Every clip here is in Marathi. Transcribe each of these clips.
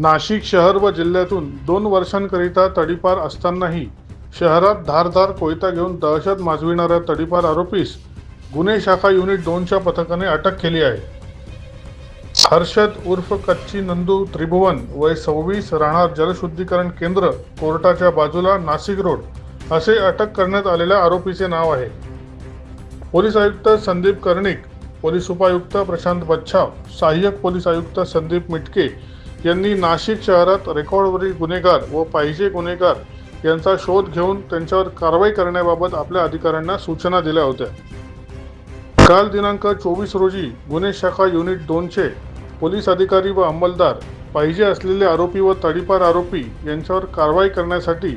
नाशिक शहर व जिल्ह्यातून दोन वर्षांकरिता तडीपार असतानाही शहरात धारधार कोयता घेऊन दहशत माजविणाऱ्या तडीपार आरोपीस गुन्हे शाखा युनिट दोनच्या पथकाने अटक केली आहे. हर्षद उर्फ कच्ची नंदू त्रिभुवन वय सव्वीस राहणार जलशुद्धीकरण केंद्र कोर्टाच्या बाजूला नाशिक रोड असे अटक करण्यात आलेल्या आरोपीचे नाव आहे. पोलीस आयुक्त संदीप कर्णिक पोलीस उपायुक्त प्रशांत बच्छाव सहाय्यक पोलीस आयुक्त संदीप मिटके यांनी नाशिक शहरात रेकॉर्डवरील गुन्हेगार व पाहिजे गुन्हेगार यांचा शोध घेऊन त्यांच्यावर कारवाई करण्याबाबत आपल्या अधिकाऱ्यांना सूचना दिल्या होत्या. काल दिनांक चोवीस रोजी गुन्हे शाखा युनिट दोनचे पोलीस अधिकारी व अंमलदार पाहिजे असलेले आरोपी व तडीपार आरोपी यांच्यावर कारवाई करण्यासाठी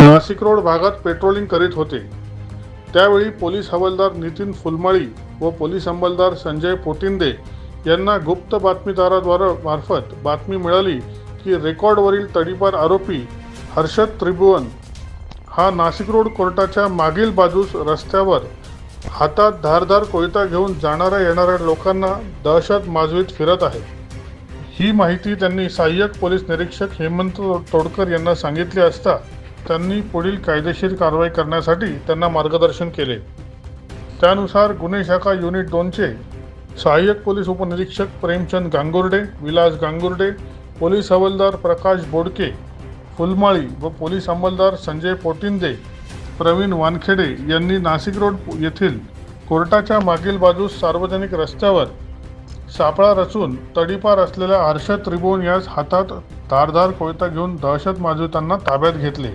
नाशिक रोड भागात पेट्रोलिंग करीत होते. त्यावेळी पोलीस हवालदार नितीन फुलमाळी व पोलीस अंमलदार संजय पोटिंदे यांना गुप्त बातमीदाराद्वारा मार्फत बातमी मिळाली की रेकॉर्डवरील तडीपार आरोपी हर्षद त्रिभुवन हा नाशिक रोड कोर्टाच्या मागील बाजूस रस्त्यावर हातात धारदार कोयता घेऊन जाणाऱ्या येणाऱ्या लोकांना दहशत माजवीत फिरत आहे. ही माहिती त्यांनी सहाय्यक पोलीस निरीक्षक हेमंत तोडकर यांना सांगितली असता त्यांनी पुढील कायदेशीर कारवाई करण्यासाठी त्यांना मार्गदर्शन केले. त्यानुसार गुन्हे शाखा युनिट दोनचे सहाय्यक पोलीस उपनिरीक्षक प्रेमचंद गांगुर्डे विलास गांगुर्डे पोलीस हवालदार प्रकाश बोडके फुलमाळी व पोलीस अंमलदार संजय पोटिंदे प्रवीण वानखेडे यांनी नाशिक रोड येथील कोर्टाच्या मागील बाजूस सार्वजनिक रस्त्यावर सापळा रचून तडीपार असलेल्या हर्षद त्रिभुवन यास हातात धारधार कोयता घेऊन दहशत माजवितांना ताब्यात घेतले.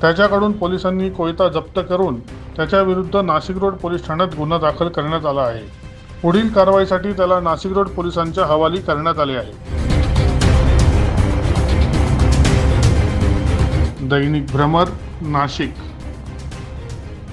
त्याच्याकडून पोलिसांनी कोयता जप्त करून त्याच्याविरुद्ध नाशिक रोड पोलीस ठाण्यात गुन्हा दाखल करण्यात आला आहे. पुढील कारवाईसाठी त्याला नाशिक रोड पोलिसांच्या हवाली करण्यात आले आहे. दैनिक भ्रमर नाशिक.